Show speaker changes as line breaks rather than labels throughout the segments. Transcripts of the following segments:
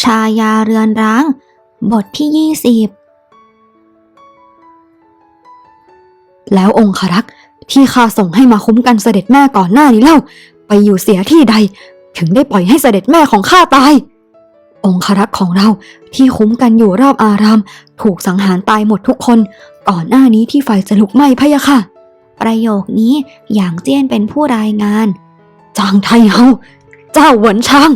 ชายาเรือนร้าง บทที่ 20
แล้วองครักษ์ที่ข้าส่งให้มาคุ้มกันเสด็จแม่ก่อนหน้านี้เล่า ไปอยู่เสียที่ใด ถึงได้ปล่อยให้เสด็จแม่ของข้าตาย องครักษ์ของเราที่คุ้มกันอยู่รอบอาราม ถูกสังหารตายหมดทุกคน ก่อนหน้านี้ที่ไฟจะลุกไหม้พะยะค่ะ
ประโยคนี้อย่างเจี้ยนเป็นผู้รายงาน
จางไทเฮาเจ้าหวนช้าง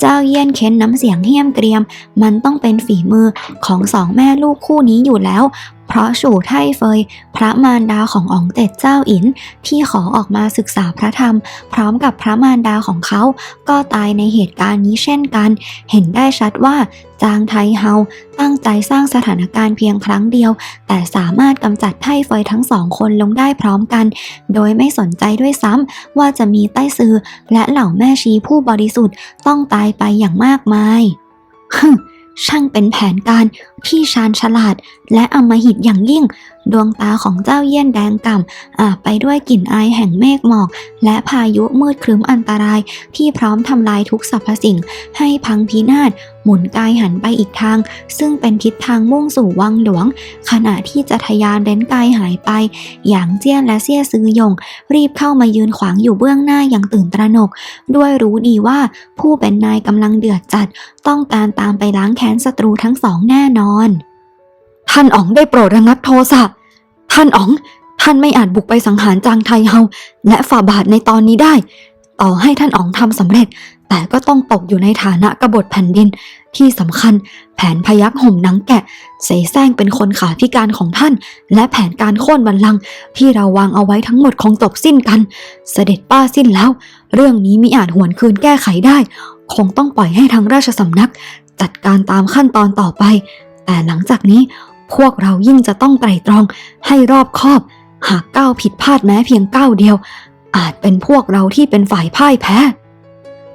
เจ้าเยี่ยนเค้นน้ำเสียงเหี้ยมเกรียม มันต้องเป็นฝีมือของสองแม่ลูกคู่นี้อยู่แล้ว เพราะฉู่ไท่เฟย พระมารดาของอองเต็ดเจ้าอินที่ขอออกมาศึกษาพระธรรม พร้อมกับพระมารดาของเขา ก็ตายในเหตุการณ์นี้เช่นกัน เห็นได้ชัดว่าจางไทเฮาตั้งใจสร้างสถานการณ์เพียงครั้งเดียว แต่สามารถกำจัดไท่เฟยทั้งสองคนลงได้พร้อมกัน โดยไม่สนใจด้วยซ้ำว่าจะมีใต้ซือและเหล่าแม่ชีผู้บริสุทธิ์ต้องตายไปอย่างมากมายฮึ ช่างเป็นแผนการที่ชาญฉลาด และอำมหิตอย่างยิ่ง ดวงตาของเจ้าเยี่ยนแดงก่ำอาบไปด้วยกลิ่นอายแห่งเมฆหมอก และพายุมืดครึ้มอันตรายที่พร้อมทำลายทุกสรรพสิ่ง ให้พังพินาศ หมุนกายหันไปอีกทาง ซึ่งเป็นทิศทางมุ่งสู่วังหลวง ขณะที่จะทยานเร้นกายหายไปอย่างเจี้ยนและเซี่ยซือหยง รีบเข้ามายืนขวางอยู่เบื้องหน้าอย่างตื่นตระหนก ด้วยรู้ดีว่าผู้เป็นนายกำลังเดือดจัด ต้องการตามไปล้างแค้นศัตรูทั้งสองแน่นอน
ท่านอ๋องได้โปรดระงับโทสะท่านอ๋องท่านไม่อาจบุกไปสังหารจางไทเฮาและฝ่าบาทในตอนนี้ได้ ต่อให้ท่านอ๋องทำสำเร็จ แต่ก็ต้องตกอยู่ในฐานะกบฏแผ่นดิน ที่สำคัญแผนพยักห่มหนังแกะเสแสร้งเป็นคนขาพิการของท่าน และแผนการโค่นบัลลังก์ที่เราวางเอาไว้ทั้งหมดคงจบสิ้นกัน เสด็จป้าสิ้นแล้ว เรื่องนี้มิอาจหวนคืนแก้ไขได้ คงต้องปล่อยให้ทางราชสำนัก จัดการตามขั้นตอนต่อไป แต่หลังจากนี้พวกเรายิ่งจะต้องไตร่ตรองให้รอบคอบ หากก้าวผิดพลาดแม้เพียงก้าวเดียว อาจเป็นพวกเราที่เป็นฝ่ายพ่ายแพ้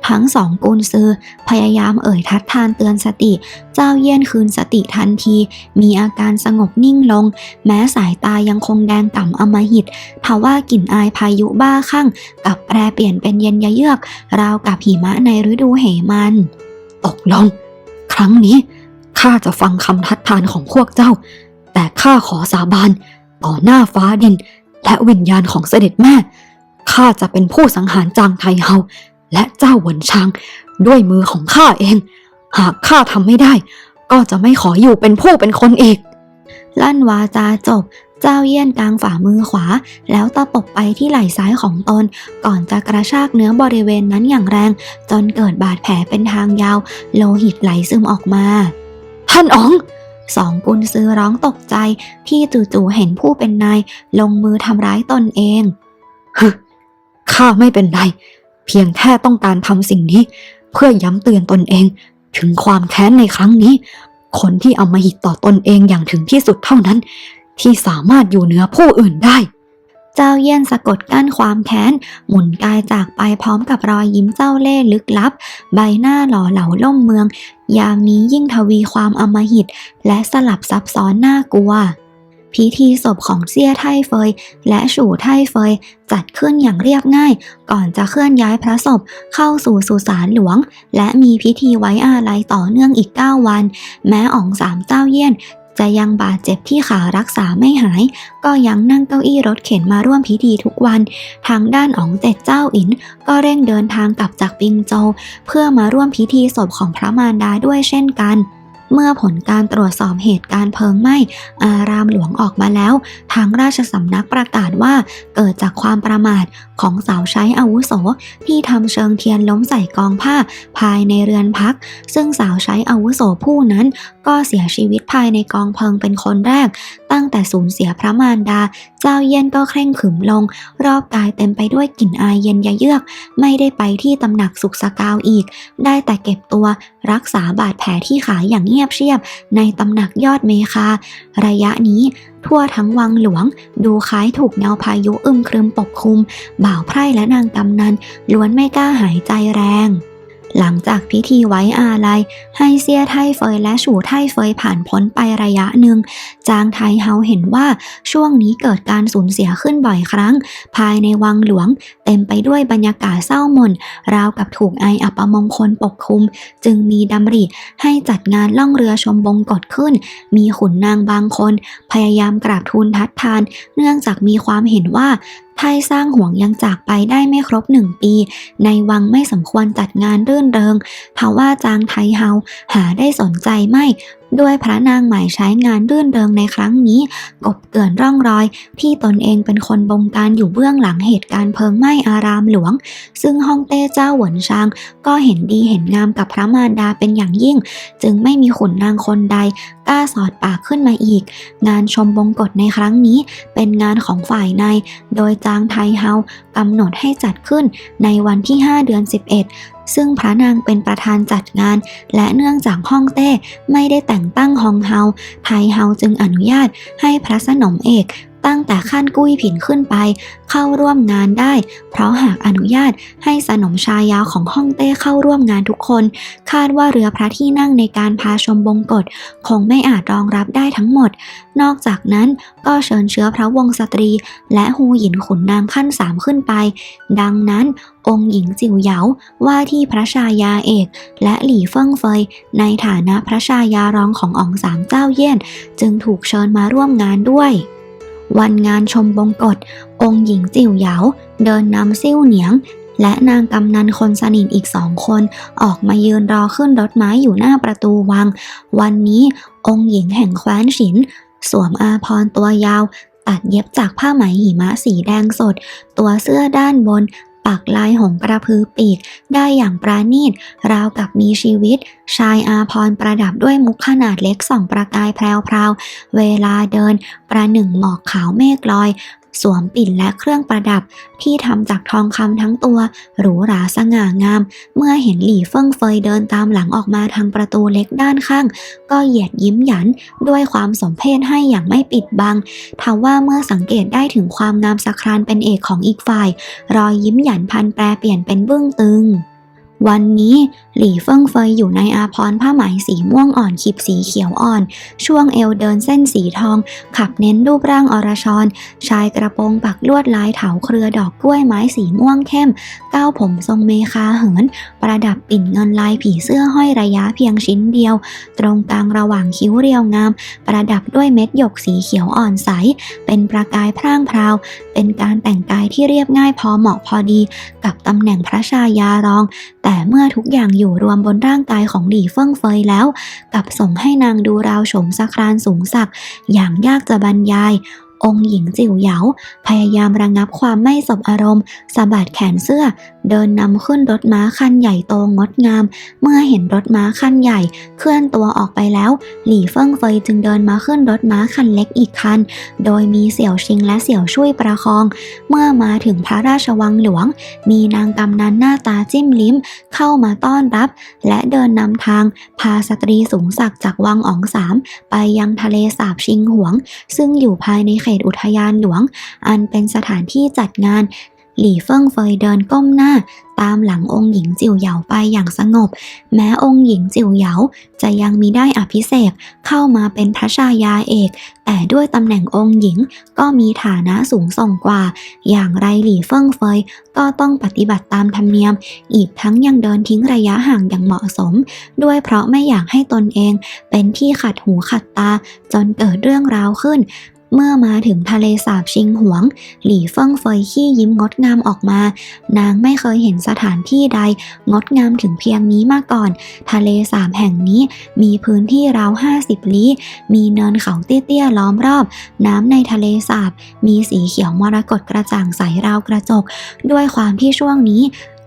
ทั้งสองกุนซือ พยายามเอ่ยทัดทานเตือนสติ เจ้าเยี่ยนคืนสติทันที มีอาการสงบนิ่งลง แม้สายตายังคงแดงก่ำอมหิตทว่ากลิ่นอายพายุบ้าคลั่งกับแปรเปลี่ยนเป็นเย็นยะเยือก ราวกับหิมะในฤดูเหมัน
ตกลง ครั้งนี้ข้าจะฟังคำทัดทานของพวกเจ้า แต่ข้าขอสาบานต่อหน้าฟ้าดินและวิญญาณของเสด็จแม่ข้าจะเป็นผู้สังหารจางไทเฮา และเจ้าหวนชางด้วยมือของข้าเอง หากข้าทำไม่ได้ ก็จะไม่ขออยู่เป็นผู้เป็นคนอีก
ลั่นวาจาจบ เจ้าเยี่ยนกลางฝ่ามือขวา แล้วตะปบไปที่ไหล่ซ้ายของตน ก่อนจะกระชากเนื้อบริเวณนั้นอย่างแรง จนเกิดบาดแผลเป็นทางยาว โลหิตไหลซึมออกมา
ท่านอ๋อง
สองกุนซือร้องตกใจ ที่จู่ๆเห็นผู้เป็นนาย ลงมือทำร้ายตนเอง
ฮึข้าไม่เป็นไร เพียงแค่ต้องการทำสิ่งนี้ เพื่อย้ำเตือนตนเอง ถึงความแค้นในครั้งนี้ คนที่เอามาหิตต่อตนเองอย่างถึงที่สุดเท่านั้น ที่สามารถอยู่เหนือผู้อื่นได้
เจ้าเยี่ยนสะกดกั้นความแค้น หมุนกายจากไปพร้อมกับรอยยิ้มเจ้าเล่ห์ลึกลับ ใบหน้าหล่อเหลาล่มเมือง ยามนี้ยิ่งทวีความอำมหิต และสลับซับซ้อนน่ากลัว พิธีศพของเซี่ยไท่เฟย และฉู่ไท่เฟย จัดขึ้นอย่างเรียบง่าย ก่อนจะเคลื่อนย้ายพระศพเข้าสู่สุสานหลวง และมีพิธีไว้อาลัยต่อเนื่องอีก 9 วัน แม้อ๋องสามเจ้าเยี่ยนจะยังบาดเจ็บที่ขารักษาไม่หาย ก็ยังนั่งเก้าอี้รถเข็นมาร่วมพิธีทุกวัน ทางด้านอ๋องเจ็ดเจ้าอิน ก็เร่งเดินทางกลับจากปิงโจวเพื่อมาร่วมพิธีศพของพระมารดาด้วยเช่นกัน เมื่อผลการตรวจสอบเหตุการณ์เพลิงไหม้อารามหลวงออกมาแล้ว ทางราชสำนักประกาศว่าเกิดจากความประมาทของสาวใช้อาวุโส ที่ทำเชิงเทียนล้มใส่กองผ้าภายในเรือนพัก ซึ่งสาวใช้อาวุโสผู้นั้น ก็เสียชีวิตภายในกองเพลิงเป็นคนแรก ตั้งแต่สูญเสียพระมารดา เจ้าเยี่ยนก็เคร่งขึมลง รอบกายเต็มไปด้วยกลิ่นอายเย็นยะเยือก ไม่ได้ไปที่ตำหนักสุขสกาวอีก ได้แต่เก็บตัวรักษาบาดแผลที่ขาอย่างเงียบเชียบ ในตำหนักยอดเมคา ระยะนี้ทั่วทั้งวังหลวง ดูคล้ายถูกแนวพายุอึมครึมปกคลุม บ่าวไพร่และนางกำนันล้วนไม่กล้าหายใจแรง หลังจากพิธีไว้อาลัยให้เซียไทเฟยและฉู่ไทเฟยผ่านพ้นไประยะหนึ่ง จางไทเฮาเห็นว่าช่วงนี้เกิดการสูญเสียขึ้นบ่อยครั้ง ภายในวังหลวง เต็มไปด้วยบรรยากาศเศร้าหม่นราวกับถูกไออัปมงคลปกคลุม จึงมีดำริให้จัดงานล่องเรือชมบงกฎขึ้น มีขุนนางบางคน พยายามกราบทูลทัดทาน เนื่องจากมีความเห็นว่าไทยสร้างห่วงยังจากไปได้ไม่ครบหนึ่งปี ในวังไม่สมควรจัดงานรื่นเริงเพราะว่าจางไทเฮาหาได้สนใจไม่ ด้วยพระนางหมายใช้งานรื่นเริงในครั้งนี้ กบเกลื่อนร่องรอย ที่ตนเองเป็นคนบงการอยู่เบื้องหลังเหตุการณ์เพลิงไหม้อารามหลวง ซึ่งฮ่องเต้เจ้าหวนชาง ก็เห็นดีเห็นงามกับพระมารดาเป็นอย่างยิ่ง จึงไม่มีขุนนางคนใดกล้าสอดปากขึ้นมาอีก งานชมบงกฎในครั้งนี้ เป็นงานของฝ่ายใน โดยจางไทเฮากำหนดให้จัดขึ้นในวันที่ 5 เดือน 11 ซึ่งพระนางเป็นประธานจัดงาน และเนื่องจากฮ่องเต้ไม่ได้แต่งตั้งฮองเฮาไทเฮาจึงอนุญาตให้พระสนมเอก ตั้งแต่ขั้นกุ้ยผินขึ้นไป เข้าร่วมงานได้ เพราะหากอนุญาตให้สนมชายาของฮ่องเต้เข้าร่วมงานทุกคน คาดว่าเรือพระที่นั่งในการพาชมบงกฎคงไม่อาจรองรับได้ทั้งหมด นอกจากนั้นก็เชิญเชื้อพระวงศ์สตรี และฮูหยินขุนนางขั้นสามขึ้นไป ดังนั้นองค์หญิงจิ๋วเหยาว่าที่พระชายาเอก และหลี่เฟิ่งเฟย ในฐานะพระชายารองขององค์สามเจ้าเยี่ยน จึงถูกเชิญมาร่วมงานด้วย วันงานชมบงกฎองค์หญิงจิ๋วเหยา เดินนำซิ่วเหนียง และนางกำนันคนสนิทอีกสองคน ออกมายืนรอขึ้นรถไม้อยู่หน้าประตูวัง วันนี้องค์หญิงแห่งแคว้นฉิน สวมอาพรตัวยาว ตัดเย็บจากผ้าไหมหิมะสีแดงสด ตัวเสื้อด้านบน ปักลายหงกระพือปีก ได้อย่างปราณีตราวกับมีชีวิต ชายอาพรประดับด้วยมุกขนาดเล็กส่องประกายแพรวๆเวลาเดิน ประหนึ่งหมอกขาวเมฆลอย สวมปิ่นและเครื่องประดับที่ทำจากทองคำทั้งตัว หรูหราสง่างาม เมื่อเห็นหลี่เฟิ่งเฟยเดินตามหลังออกมาทางประตูเล็กด้านข้าง ก็เหยียดยิ้มหยันด้วยความสมเพชให้อย่างไม่ปิดบังทว่าเมื่อสังเกตได้ถึงความงามสะครานเป็นเอกของอีกฝ่าย รอยยิ้มหยันพันแปรเปลี่ยนเป็นบึ้งตึง วันนี้หลี่เฟิ่งเฟยอยู่ในอาพรผ้าไหมสีม่วงอ่อนขีบสีเขียวอ่อน ช่วงเอวเดินเส้นสีทอง ขับเน้นรูปร่างอรชร ชายกระโปรงปักลวดลายเถาเครือดอกกล้วยไม้สีม่วงเข้ม ก้าวผมทรงเมคาเหิน ประดับปิ่นเงินลายผีเสื้อห้อยระยะเพียงชิ้นเดียว ตรงกลางระหว่างคิ้วเรียวงาม ประดับด้วยเม็ดหยกสีเขียวอ่อนใส เป็นประกายพร่างพราว เป็นการแต่งกายที่เรียบง่ายพอเหมาะพอดี กับตำแหน่งพระชายารองแต่เมื่อทุกอย่างอยู่รวมบนร่างกายของหลี่เฟิ่งเฟยแล้วกลับส่งให้นางดูราวโฉมสะครานสูงสัก อย่างยากจะบรรยาย องค์หญิงจิ๋วเหยา พยายามระงงับความไม่สบอารมณ์สะบัดแขนเสื้อ เดินนำขึ้นรถม้าคันใหญ่โตงดงาม เมื่อเห็นรถม้าคันใหญ่ เคลื่อนตัวออกไปแล้ว หลี่เฟิ่งเฟยจึงเดินมาขึ้นรถม้าคันเล็กอีกคัน โดยมีเสี่ยวชิงและเสี่ยวช่วยประคอง เมื่อมาถึงพระราชวังหลวง มีนางกำนันหน้าตาจิ้มลิ้ม เข้ามาต้อนรับ และเดินนำทาง พาสตรีสูงศักดิ์จากวังอ๋องสามไปยังทะเลสาบชิงหวง ซึ่งอยู่ภายในเขตอุทยานหลวง อันเป็นสถานที่จัดงาน หลี่เฟิ่งเฟยเดินก้มหน้า ตามหลังองค์หญิงจิ๋วเหยาไปอย่างสงบ แม้องค์หญิงจิ๋วเหยาจะยังมีได้อภิเษกเข้ามาเป็นพระชายาเอก แต่ด้วยตำแหน่งองค์หญิงก็มีฐานะสูงส่งกว่า อย่างไรหลี่เฟิ่งเฟยก็ต้องปฏิบัติตามธรรมเนียม อีกทั้งยังเดินทิ้งระยะห่างอย่างเหมาะสม ด้วยเพราะไม่อยากให้ตนเองเป็นที่ขัดหูขัดตา จนเกิดเรื่องราวขึ้น เมื่อมาถึงทะเลสาบชิงหวง หลี่เฟิ่งเฟยขี้ยิ้มงดงามออกมา นางไม่เคยเห็นสถานที่ใด งดงามถึงเพียงนี้มาก่อน ทะเลสาบแห่งนี้มีพื้นที่ราว50ลี้ มีเนินเขาเตี้ยๆล้อมรอบ น้ำในทะเลสาบมีสีเขียวมรกตกระจ่างใสราวกระจก ด้วยความที่ช่วงนี้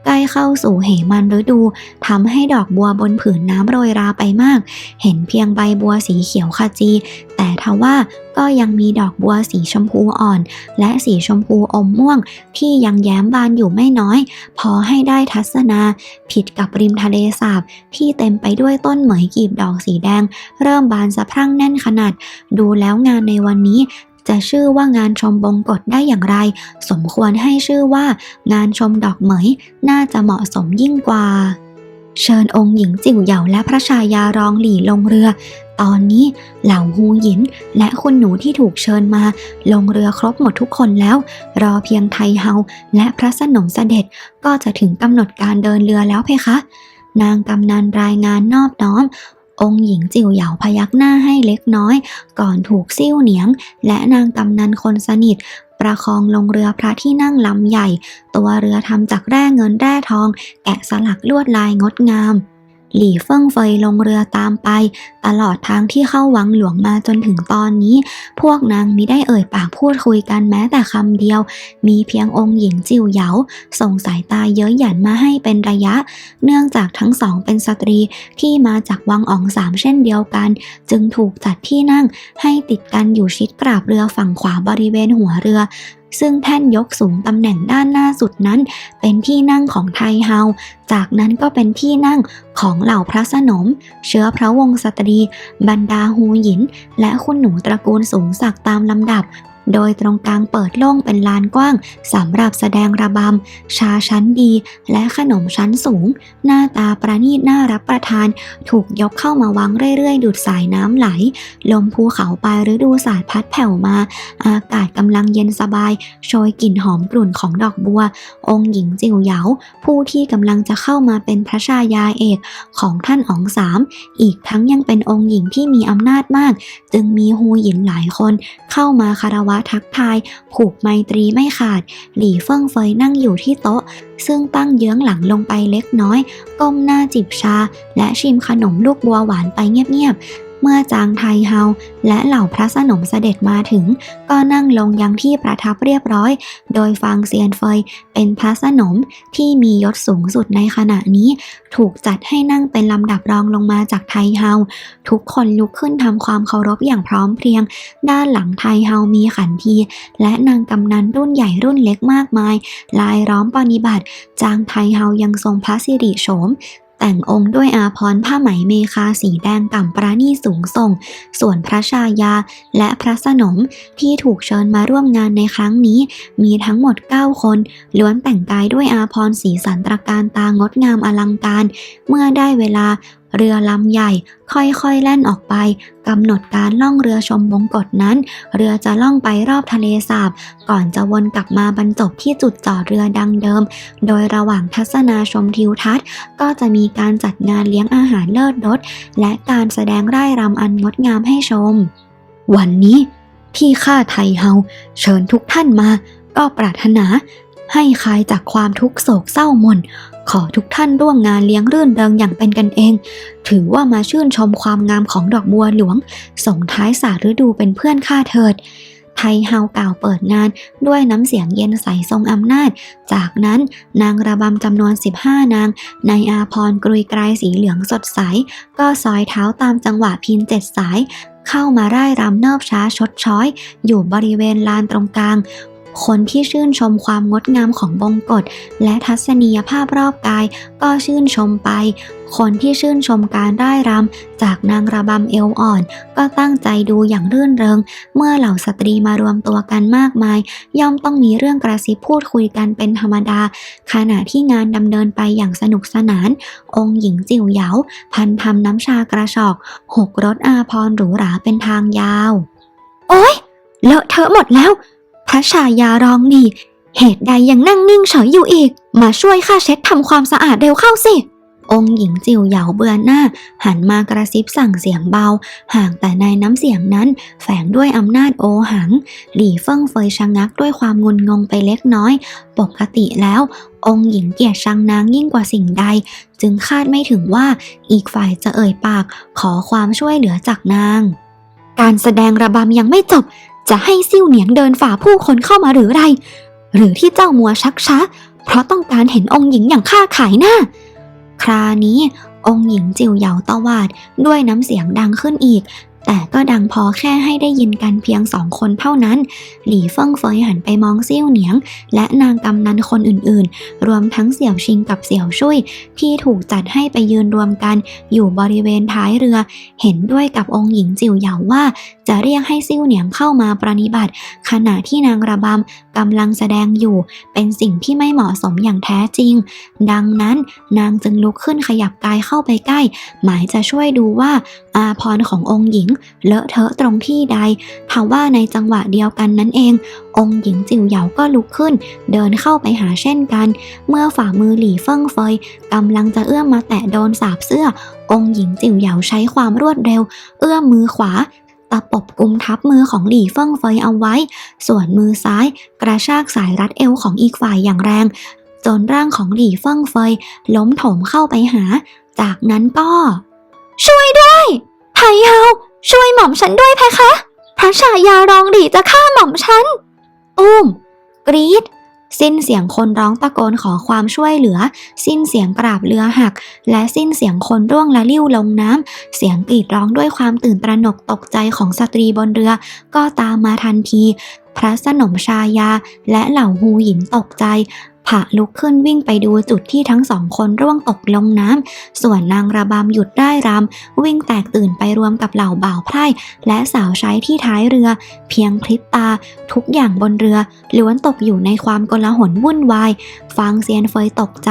ใกล้เข้าสู่เหมันฤดูทำให้ดอกบัวบนผืนน้ำโรยราไปมาก เห็นเพียงใบบัวสีเขียวขจี แต่ทว่าก็ยังมีดอกบัวสีชมพูอ่อน และสีชมพูอมม่วง ที่ยังแย้มบานอยู่ไม่น้อย พอให้ได้ทัศนา ผิดกับริมทะเลสาบ ที่เต็มไปด้วยต้นเหมยกีบดอกสีแดง เริ่มบานสะพรั่งแน่นขนาด ดูแล้วงานในวันนี้ จะชื่อว่างานชมบงกฎได้อย่างไร สมควรให้ชื่อว่า งานชมดอกเหมย น่าจะเหมาะสมยิ่งกว่า เชิญองค์หญิงจิ๋วเหยาและพระชายารองหลี่ลงเรือ ตอนนี้เหล่าฮูหยินและคุณหนูที่ถูกเชิญมา ลงเรือครบหมดทุกคนแล้ว รอเพียงไทเฮาและพระสนมเสด็จก็จะถึงกำหนดการเดินเรือแล้วเพคะนางกำนันรายงานนอบน้อม องค์หญิงจิ๋วเหยาพยักหน้าให้เล็กน้อย ก่อนถูกซิ่วเหนียง และนางกำนันคนสนิท ประคองลงเรือพระที่นั่งลำใหญ่ ตัวเรือทำจากแร่เงินแร่ทอง แกะสลักลวดลายงดงาม หลี่เฟิ่งเฟยลงเรือตามไป ตลอดทางที่เข้าวังหลวงมาจนถึงตอนนี้ พวกนางมิได้เอ่ยปากพูดคุยกันแม้แต่คำเดียว มีเพียงองค์หญิงจิ๋วเหยาส่งสายตาเย้ยหยันมาให้เป็นระยะ เนื่องจากทั้งสองเป็นสตรีที่มาจากวังอ่องสามเช่นเดียวกัน จึงถูกจัดที่นั่งให้ติดกันอยู่ชิดกราบเรือฝั่งขวาบริเวณหัวเรือซึ่งแท่นยกสูงตำแหน่งด้านหน้าสุดนั้น เป็นที่นั่งของไทเฮา จากนั้นก็เป็นที่นั่งของเหล่าพระสนม เชื้อพระวงศ์สตรีบรรดาฮูหยิน และคุณหนูตระกูลสูงศักดิ์ตามลำดับ โดยตรงกลางเปิดโล่งเป็นลานกว้างสำหรับแสดงระบำ ชาชั้นดี และขนมชั้นสูง หน้าตาประณีตน่ารับประทาน ถูกยกเข้ามาวางเรื่อยๆ ดูดสายน้ำไหล ลมภูเขาปลายฤดูศาสตร์พัดแผ่วมา อากาศกำลังเย็นสบาย โชยกลิ่นหอมกลุ่นของดอกบัว องค์หญิงจิ๋วเหยา ผู้ที่กำลังจะเข้ามาเป็นพระชายาเอกของท่านอ๋องสาม อีกทั้งยังเป็นองค์หญิงที่มีอำนาจมาก จึงมีฮูหยินหลายคนเข้ามาคารวะะทักทาย ผูกไมตรีไม่ขาด หลี่เฟิ่งเฟยนั่งอยู่ที่โต๊ะ ซึ่งตั้งเยื้องหลังลงไปเล็กน้อย ก้มหน้าจิบชา และชิมขนมลูกบัวหวานไปเงียบๆ เมื่อจางไทเฮาและเหล่าพระสนมเสด็จมาถึง ก็นั่งลงยังที่ประทับเรียบร้อย โดยฟางเซียนเฟยเป็นพระสนมที่มียศสูงสุดในขณะนี้ ถูกจัดให้นั่งเป็นลำดับรองลงมาจากไทเฮาทุกคนลุกขึ้นทำความเคารพอย่างพร้อมเพรียง ด้านหลังไทเฮามีขันที และนางกำนันรุ่นใหญ่รุ่นเล็กมากมาย ลายล้อมปฏิบัติ จางไทเฮายังทรงพระสิริโฉม แต่งองค์ด้วยอาพรผ้าไหมเมคาสีแดงก่ำปราณีสูงส่ง ส่วนพระชายาและพระสนมที่ถูกเชิญมาร่วมงานในครั้งนี้ มีทั้งหมด 9 คน ล้วนแต่งกายด้วยอาพรสีสันตระการตางดงามอลังการ เมื่อได้เวลา เรือลำใหญ่ ค่อยๆแล่นออกไปกำหนดการล่องเรือชมบงกฎนั้น เรือจะล่องไปรอบทะเลสาบ ก่อนจะวนกลับมาบรรจบที่จุดจอดเรือดังเดิม โดยระหว่างทัศนาชมทิวทัศน์ ก็จะมีการจัดงานเลี้ยงอาหารเลิศรสและการแสดงร่ายรำอันงดงามให้ชม วันนี้ที่ข้าไทยเฮาเชิญทุกท่านมา ก็ปรารถนา ให้คลายจากความทุกโศกเศร้าหม่น ขอทุกท่านร่วมงานเลี้ยงรื่นเริงอย่างเป็นกันเอง ถือว่ามาชื่นชมความงามของดอกบัวหลวง ส่งท้ายศาสฤดูเป็นเพื่อนข้าเถิด ไทเฮากล่าวเปิดงานด้วยน้ำเสียงเย็นใสทรงอำนาจ จากนั้นนางระบำจำนวน 15 นาง ในอาพรกรุยกรายสีเหลืองสดใส ก็ซอยเท้าตามจังหวะพินเจ็ดสายเข้ามาไร่รำเนิบช้าชดช้อย อยู่บริเวณลานตรงกลาง คนที่ชื่นชมความงดงามของบงกฎและทัศนียภาพรอบกายก็ชื่นชมไป คนที่ชื่นชมการร่ายรำจากนางระบำเอวอ่อน ก็ตั้งใจดูอย่างรื่นเริง เมื่อเหล่าสตรีมารวมตัวกันมากมาย ย่อมต้องมีเรื่องกระซิบพูดคุยกันเป็นธรรมดา ขณะที่งานดำเนินไปอย่างสนุกสนาน องค์หญิงจิ๋วเหยา พันทำน้ำชากระชอกหกรถอาพรหรูหราเป็นทางยาว โอ๊ยเลอะเทอะหมดแล้ว พระชายาร้องดี เหตุใดยังนั่งนิ่งเฉยอยู่อีก มาช่วยข้าเช็ดทำความสะอาดเร็วเข้าสิ องค์หญิงจิ๋วเหยาเบือนหน้า หันมากระซิบสั่งเสียงเบา ห่างแต่ในน้ำเสียงนั้น แฝงด้วยอำนาจโอหัง หลี่เฟิ่งเฟยชะงักด้วยความงุนงงไปเล็กน้อย ปกติแล้ว องค์หญิงเกลียดชังนางยิ่งกว่าสิ่งใด จึงคาดไม่ถึงว่าอีกฝ่ายจะเอ่ยปาก ขอความช่วยเหลือจากนาง การแสดงระบำยังไม่จบ จะให้ซิ่วเหนียงเดินฝ่าผู้คนเข้ามาหรือไร หรือที่เจ้ามัวชักช้า เพราะต้องการเห็นองค์หญิงอย่างข้าขายหน้า ครานี้องค์หญิงจิวเหยาตวาดด้วยน้ำเสียงดังขึ้นอีก แต่ก็ดังพอแค่ให้ได้ยินกันเพียงสองคนเท่านั้น หลี่เฟิงเฟยหันไปมองเซี่ยวเหนียง และนางกำนันคนอื่นๆ รวมทั้งเสี่ยวชิงกับเสี่ยวชุยที่ถูกจัดให้ไปยืนรวมกันอยู่บริเวณท้ายเรือ เห็นด้วยกับองค์หญิงจิ๋วเหยาว่า จะเรียกให้ซิ่วเหนียงเข้ามาปรนนิบัติ ขณะที่นางระบำกำลังแสดงอยู่ เป็นสิ่งที่ไม่เหมาะสมอย่างแท้จริง ดังนั้นนางจึงลุกขึ้นขยับกายเข้าไปใกล้ หมายจะช่วยดูว่าอาพรขององค์หญิง เลอะเทอะตรงที่ใดทว่าในจังหวะเดียวกันนั้นเอง องค์หญิงจิ๋วเหยาก็ลุกขึ้น เดินเข้าไปหาเช่นกัน เมื่อฝ่ามือหลี่เฟิงเฟยกำลังจะเอื้อมมาแตะโดนสาบเสื้อ องค์หญิงจิ๋วเหยาใช้ความรวดเร็ว เอื้อมมือขวา ตะปบกุมทับมือของหลี่เฟิงเฟยเอาไว้ ส่วนมือซ้าย กระชากสายรัดเอวของอีกฝ่ายอย่างแรง จนร่างของหลี่เฟิงเฟยล้มโถมเข้าไปหา จากนั้นก็ ช่วยด้วยไทเฮาช่วยหม่อมฉันด้วยเพคะพระชายารองหลี่จะฆ่าหม่อมฉันอุ้มกรีด สิ้นเสียงคนร้องตะโกนขอความช่วยเหลือ สิ้นเสียงกราบเรือหัก และสิ้นเสียงคนร่วงและลิ้วลงน้ำ เสียงกรีดร้องด้วยความตื่นตระหนกตกใจของสตรีบนเรือ ก็ตามมาทันที พระสนมชายาและเหล่าฮูหยินตกใจ ผะลุกขึ้นวิ่งไปดูจุดที่ทั้งสองคนร่วงตกลงน้ำ ส่วนนางระบำหยุดได้รำ วิ่งแตกตื่นไปรวมกับเหล่าบ่าวไพร่ และสาวใช้ที่ท้ายเรือ เพียงพริบตา ทุกอย่างบนเรือล้วนตกอยู่ในความกลาหนวุ่นวายฟางเซียนเฟยตกใจ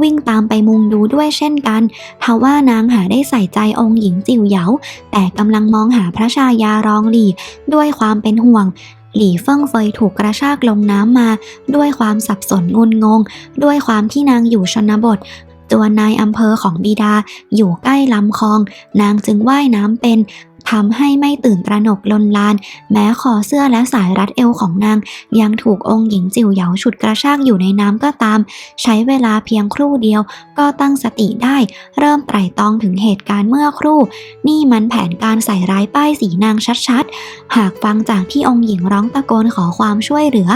วิ่งตามไปมุงดูด้วยเช่นกันทว่านางหาได้ใส่ใจองค์หญิงจิ๋วเหยาแต่กำลังมองหาพระชายารองหลีด้วยความเป็นห่วง หลี่เฟิงเฟยถูกกระชากลงน้ำมา ด้วยความสับสนงุนงง ด้วยความที่นางอยู่ชนบท ตัวนายอำเภอของบิดาอยู่ใกล้ลำคลอง นางจึงว่ายน้ำเป็น ทำให้ไม่ตื่นตระหนกลนลาน แม้คอเสื้อและสายรัดเอวของนาง ยังถูกองค์หญิงจิ๋วเหยาฉุดกระชากอยู่ในน้ำก็ตาม ใช้เวลาเพียงครู่เดียว ก็ตั้งสติได้ เริ่มไตร่ตรองถึงเหตุการณ์เมื่อครู่ นี่มันแผนการใส่ร้ายป้ายสีนางชัดๆ หากฟังจากที่องค์หญิงร้องตะโกนขอความช่วยเหลือ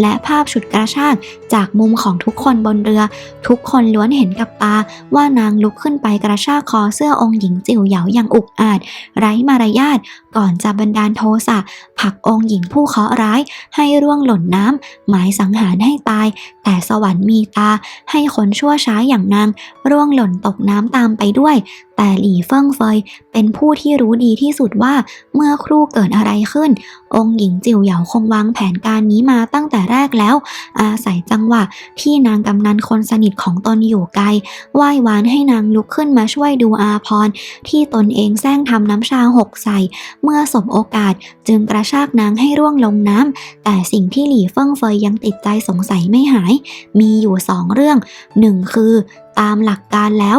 และภาพฉุดกระชากจากมุมของทุกคนบนเรือ ทุกคนล้วนเห็นกับตาว่านางลุกขึ้นไปกระชากคอเสื้อองค์หญิงจิ๋วเหยาอย่างอุกอาจไร้มาารยาท ก่อนจะบันดาลโทสะผลักองค์หญิงผู้เคราะห์ร้าย ให้ร่วงหล่นน้ำหมายสังหารให้ตาย แต่สวรรค์มีตาให้คนชั่วช้าอย่างนาง ร่วงหล่นตกน้ำตามไปด้วย แต่หลี่เฟิงเฟย เป็นผู้ที่รู้ดีที่สุดว่าเมื่อครู่เกิดอะไรขึ้น องค์หญิงจิ๋วเหยาคงวางแผนการนี้มาตั้งแต่แรกแล้ว อาศัยจังหวะที่นางกำนันคนสนิทของตนอยู่ไกลไหว้วานให้นางลุกขึ้นมาช่วยดูอาพรที่ตนเองแซงทำน้ำชาหกใส่เมื่อสมโอกาสจึงกระชากนางให้ร่วงลงน้ำ แต่สิ่งที่หลี่เฟิงเฟยยังติดใจสงสัยไม่หาย มีอยู่สองเรื่องหนึ่งคือ ตามหลักการแล้ว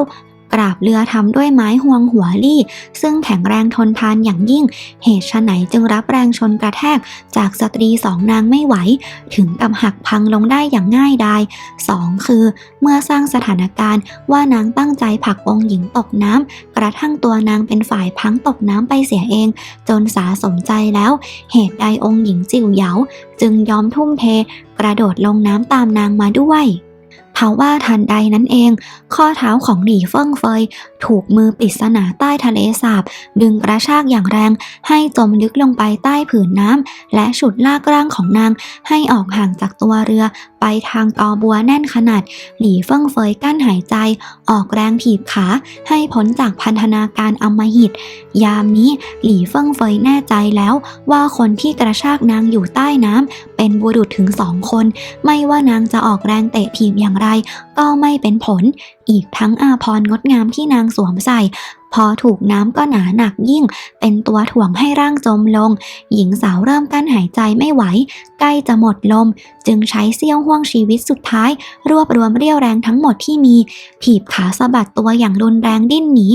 ราบเรือทำด้วยไม้ห่วงหัวลี่ ซึ่งแข็งแรงทนทานอย่างยิ่ง เหตุไฉนจึงรับแรงชนกระแทก จากสตรีสองนางไม่ไหว ถึงกับหักพังลงได้อย่างง่ายดาย 2. คือ เมื่อสร้างสถานการณ์ว่านางตั้งใจผลักองค์หญิงตกน้ำกระทั่งตัวนางเป็นฝ่ายพังตกน้ำไปเสียเอง จนสาสมใจแล้ว เหตุใดองค์หญิงจิ๋วเหยา จึงยอมทุ่มเท กระโดดลงน้ำตามนางมาด้วย ทว่าทันใดนั้นเอง ข้อเท้าของหลี่เฟิงเฟย ถูกมือปริศนาใต้ทะเลสาบ ดึงกระชากอย่างแรง ให้จมลึกลงไปใต้ผืนน้ำและฉุดลากร่างของนาง ให้ออกห่างจากตัวเรือ ไปทางกอบัวแน่นขนาด หลี่เฟิงเฟยกั้นหายใจ ออกแรงถีบขา ให้พ้นจากพันธนาการอมหิต ยามนี้หลี่เฟิงเฟยแน่ใจแล้วว่าคนที่กระชากนางอยู่ใต้น้ำเป็นบุรุษถึงสองคน ไม่ว่านางจะออกแรงเตะถีบอย่างไร ก็ไม่เป็นผล อีกทั้งอาพรงดงามที่นางสวมใส่ พอถูกน้ำก็หนาหนักยิ่ง เป็นตัวถ่วงให้ร่างจมลง หญิงสาวเริ่มกั้นหายใจไม่ไหว ใกล้จะหมดลม จึงใช้เสี้ยวห่วงชีวิตสุดท้าย รวบรวมเรี่ยวแรงทั้งหมดที่มี ถีบขาสะบัดตัวอย่างรุนแรงดิ้นหนี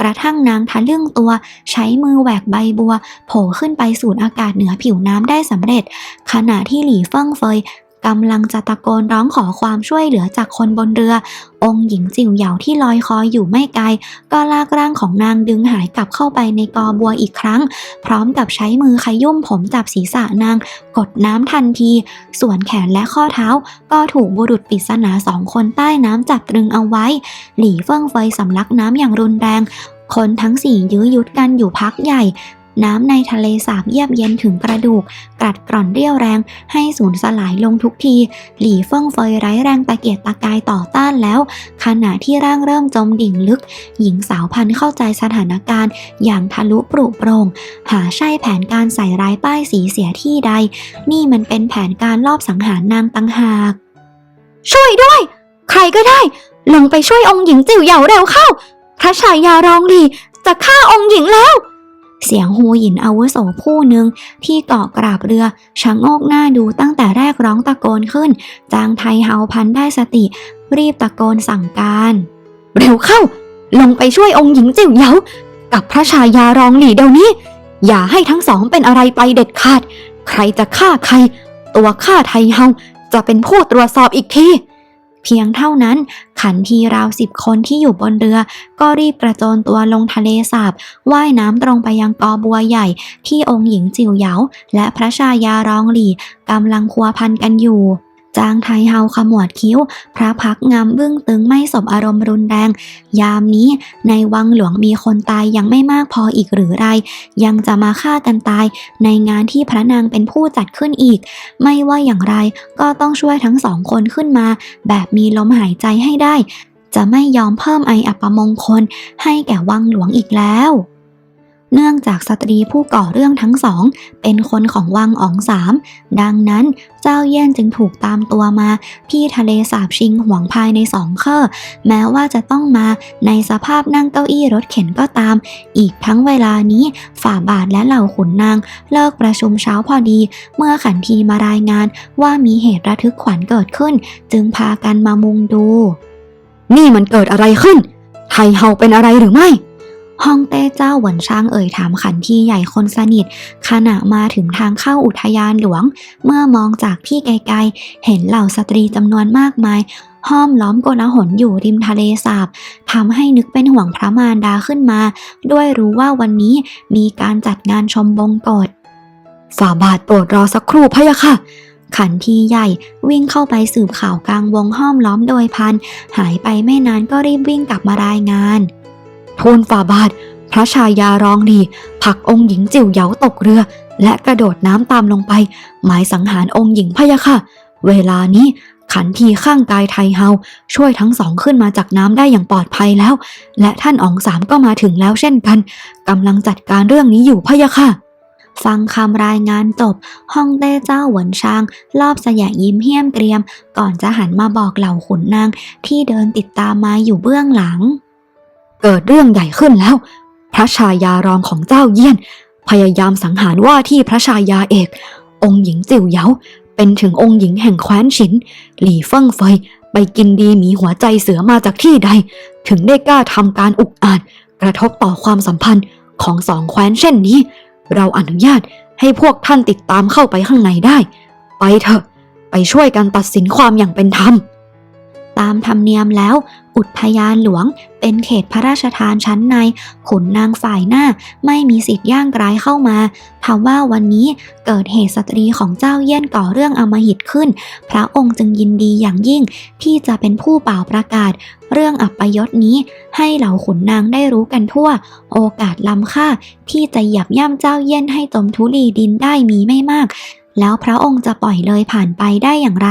กระทั่งนางทะลึ่งตัว ใช้มือแหวกใบบัว โผล่ขึ้นไปสูดอากาศเหนือผิวน้ำได้สำเร็จ ขณะที่หลี่เฟิงเฟย กำลังจะตะโกนร้องขอความช่วยเหลือจากคนบนเรือ องค์หญิงจิ๋วเหยาที่ลอยคออยู่ไม่ไกล ก็ลากร่างของนางดึงหายกลับเข้าไปในกอบัวอีกครั้ง พร้อมกับใช้มือขยุ่มผมจับศีรษะนาง กดน้ำทันที ส่วนแขนและข้อเท้า ก็ถูกบุรุษปริศนาสองคนใต้น้ำจับตรึงเอาไว้ หลี่เฟิงเฟยสำลักน้ำอย่างรุนแรงคนทั้งสี่ยื้อยุดกันอยู่พักใหญ่ น้ำในทะเลสาบเยือกเย็นถึงกระดูก กัดกร่อนเรี่ยวแรง ให้สูญสลายลงทุกที หลี่เฟิ่งเฟยไร้แรงตะเกียกตะกายต่อต้านแล้ว ขณะที่ร่างเริ่มจมดิ่งลึก หญิงสาวพันเข้าใจสถานการณ์ อย่างทะลุปรุโปรง หาใช่แผนการใส่ร้ายป้ายสีเสียที่ใด นี่มันเป็นแผนการลอบสังหารนางตังหาก
ช่วยด้วย ใครก็ได้ ลงไปช่วยองค์หญิงจิ๋วเหยาเร็วเข้าพระชายารองหลีจะฆ่าองค์หญิงแล้ว
เสียงฮูหยินอาวุโสผู้หนึ่งที่เกาะกราบเรือชะโงกหน้าดูตั้งแต่แรกร้องตะโกนขึ้น จางไทเฮาพันได้สติ รีบตะโกนสั่งการ
เร็วเข้า ลงไปช่วยองค์หญิงจิ๋วเหยากับพระชายารองหลีเดี๋ยวนี้ อย่าให้ทั้งสองเป็นอะไรไปเด็ดขาด ใครจะฆ่าใคร ตัวข้าไทเฮาจะเป็นผู้ตรวจสอบอีกที
เพียงเท่านั้นขันทีราวสิบคนที่อยู่บนเรือ ก็รีบกระโจนตัวลงทะเลสาบว่ายน้ำตรงไปยังกอบัวใหญ่ ที่องค์หญิงจิ๋วเหยา และพระชายารองหลี่กำลังพัวพันกันอยู่ จางไทเฮาขมวดคิ้ว พระพักงามบึ้งตึงไม่สบอารมณ์รุนแรง ยามนี้ในวังหลวงมีคนตายยังไม่มากพออีกหรือไร ยังจะมาฆ่ากันตาย ในงานที่พระนางเป็นผู้จัดขึ้นอีก ไม่ว่าอย่างไรก็ต้องช่วยทั้งสองคนขึ้นมา แบบมีลมหายใจให้ได้ จะไม่ยอมเพิ่มไออัปมงคล ให้แก่วังหลวงอีกแล้ว เนื่องจากสตรีผู้ก่อเรื่องทั้งสอง เป็นคนของวังอ๋องสาม ดังนั้นเจ้าเย่ยนจึงถูกตามตัวมาที่ทะเลสาบชิงห่วงภายในสองเคอแม้ว่าจะต้องมาในสภาพนั่งเก้าอี้รถเข็นก็ตาม อีกทั้งเวลานี้ฝ่าบาทและเหล่าขุนนาง เลิกประชุมเช้าพอดี เมื่อขันทีมารายงานว่ามีเหตุระทึกขวัญเกิดขึ้น จึงพากันมามุงดู
นี่มันเกิดอะไรขึ้น ไทเฮาเป็นอะไรหรือไม่
ฮ่องเต้เจ้าหวนช้างเอ่ยถามขันทีใหญ่คนสนิท ขณะมาถึงทางเข้าอุทยานหลวง เมื่อมองจากที่ไกลๆ เห็นเหล่าสตรีจำนวนมากมาย ห้อมล้อมโกลาหลอยู่ริมทะเลสาบทำให้นึกเป็นห่วงพระมารดาขึ้นมา ด้วยรู้ว่าวันนี้มีการจัดงานชมบงกฎ
ฝ่าบาทโปรดรอสักครู่พะยะค่ะ
ขันทีใหญ่วิ่งเข้าไปสืบข่าวกลางวงห้อมล้อมโดยพัน หายไปไม่นานก็รีบวิ่งกลับมารายงาน
ทูลฝ่าบาท พระชายารองดีผักองค์หญิงจิ๋วเหยาตกเรือ และกระโดดน้ำตามลงไป หมายสังหารองค์หญิงพะยะค่ะ เวลานี้ขันทีข้างกายไทเฮาช่วยทั้งสองขึ้นมาจากน้ำได้อย่างปลอดภัยแล้ว และท่านอ๋องสามก็มาถึงแล้วเช่นกันกำลังจัดการเรื่องนี้อยู่พะยะค่ะ
ฟังคำรายงานจบฮ่องเต้เจ้าหวนชาง รอบสยะยิ้มเหี้ยมเกรียม ก่อนจะหันมาบอกเหล่าขุนนางที่เดินติดตามมาอยู่เบื้องหลัง
เกิดเรื่องใหญ่ขึ้นแล้ว พระชายารองของเจ้าเยี่ยน พยายามสังหารว่าที่พระชายาเอก องค์หญิงจิ๋วเยาเป็นถึงองค์หญิงแห่งแคว้นฉิน หลี่เฟิ่งเฟยไปกินดีหมีหัวใจเสือมาจากที่ใด ถึงได้กล้าทำการอุกอาจ กระทบต่อความสัมพันธ์ของสองแคว้นเช่นนี้ เราอนุญาตให้พวกท่านติดตามเข้าไปข้างในได้ ไปเถอะ ไปช่วยกันตัดสินความอย่างเป็นธรรม
ตามธรรมเนียมแล้ว อุทยานหลวงเป็นเขตพระราชทานชั้นในขุนนางฝ่ายหน้าไม่มีสิทธิ์ย่างกรายเข้ามาทว่าวันนี้เกิดเหตุสตรีของเจ้าเยี่ยนก่อเรื่องอมหิตขึ้น พระองค์จึงยินดีอย่างยิ่งที่จะเป็นผู้เป่าประกาศ เรื่องอัปยศนี้ให้เหล่าขุนนางได้รู้กันทั่ว โอกาสล้ำค่าที่จะหยียบย่ำเจ้าเยี่ยนให้จมทุลีดินได้มีไม่มาก แล้วพระองค์จะปล่อยเลยผ่านไปได้อย่างไร